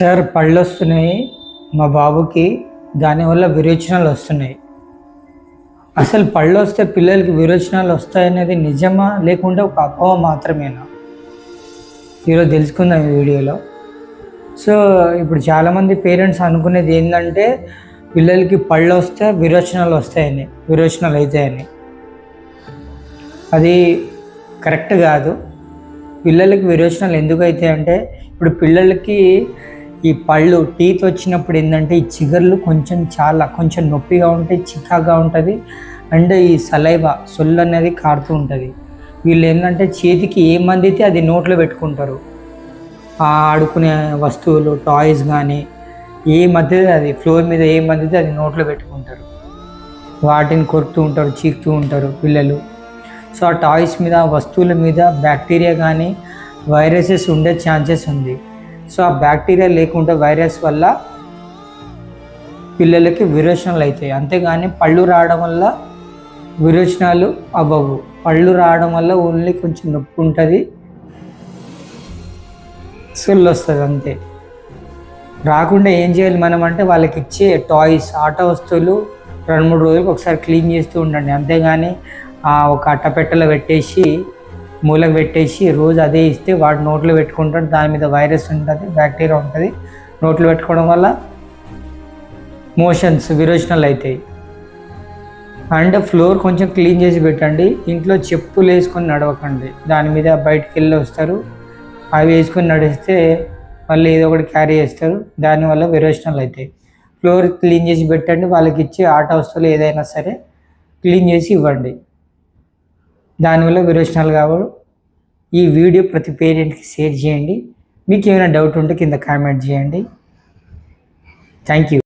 Sir పళ్ళు వస్తున్నాయి మా బాబుకి దానివల్ల విరోచనాలు వస్తున్నాయి. అసలు పళ్ళు వస్తే పిల్లలకి విరోచనాలు వస్తాయనేది నిజమా? లేకుంటే ఒక అపోహ మాత్రమేనా? ఈరోజు తెలుసుకుందాం ఈ వీడియోలో. సో ఇప్పుడు చాలామంది పేరెంట్స్ అనుకునేది ఏంటంటే పిల్లలకి పళ్ళు వస్తే విరోచనాలు వస్తాయని విరోచనాలు అవుతాయని. అది కరెక్ట్ కాదు. పిల్లలకి విరోచనాలు ఎందుకు అవుతాయంటే ఇప్పుడు పిల్లలకి ఈ పళ్ళు టీత్ వచ్చినప్పుడు ఏంటంటే ఈ చిగర్లు కొంచెం చాలా కొంచెం నొప్పిగా ఉంటాయి చిక్కగా ఉంటుంది. అండ్ ఈ సలైవ సొల్లు అనేది కారుతూ ఉంటుంది. వీళ్ళు ఏంటంటే చేతికి ఏం మందితే అది నోట్లో పెట్టుకుంటారు. ఆడుకునే వస్తువులు టాయ్స్ కానీ ఏ మధ్య అది ఫ్లోర్ మీద ఏ మధ్యతే అది నోట్లో పెట్టుకుంటారు. వాటిని కొడుతూ ఉంటారు చీకుతూ ఉంటారు పిల్లలు. సో ఆ టాయ్స్ మీద వస్తువుల మీద బ్యాక్టీరియా కానీ వైరసెస్ ఉండే ఛాన్సెస్ ఉంది. సో ఆ బ్యాక్టీరియా లేకుండా వైరస్ వల్ల పిల్లలకి విరోచనాలు అవుతాయి. అంతేగాని పళ్ళు రావడం వల్ల విరోచనాలు అవ్వవు. పళ్ళు రావడం వల్ల ఓన్లీ కొంచెం నొప్పి ఉంటుంది. సొల్లు వస్తుంది అంతే. రాకుండా ఏం చేయాలి మనం అంటే వాళ్ళకి ఇచ్చే టాయ్స్ ఆట వస్తువులు రెండు మూడు రోజులకు ఒకసారి క్లీన్ చేస్తూ ఉండండి. అంతేగాని ఆ ఒక అట్టపెట్టలో పెట్టేసి మూలకు పెట్టేసి రోజు అదే ఇస్తే వాడు నోట్లో పెట్టుకుంటాడు దాని మీద వైరస్ ఉంటుంది బ్యాక్టీరియా ఉంటుంది. నోట్లో పెట్టుకోవడం వల్ల మోషన్స్ విరోచనాలు అవుతాయి. అండ్ ఫ్లోర్ కొంచెం క్లీన్ చేసి పెట్టండి. ఇంట్లో చెప్పులు వేసుకొని నడవకండి. దాని మీద బయటికి వెళ్ళి వస్తారు. అవి వేసుకొని నడిస్తే మళ్ళీ ఏదో ఒకటి క్యారీ చేస్తారు. దానివల్ల విరోచనాలు అవుతాయి. ఫ్లోర్ క్లీన్ చేసి పెట్టండి. వాళ్ళకి ఇచ్చే ఆట వస్తువులు ఏదైనా సరే క్లీన్ చేసి ఇవ్వండి. దానివల్ల విరోచనాలు కావు. ఈ వీడియో ప్రతి పేరెంట్కి షేర్ చేయండి. మీకు ఏమైనా డౌట్ ఉంటే కింద కామెంట్ చేయండి. Thank you.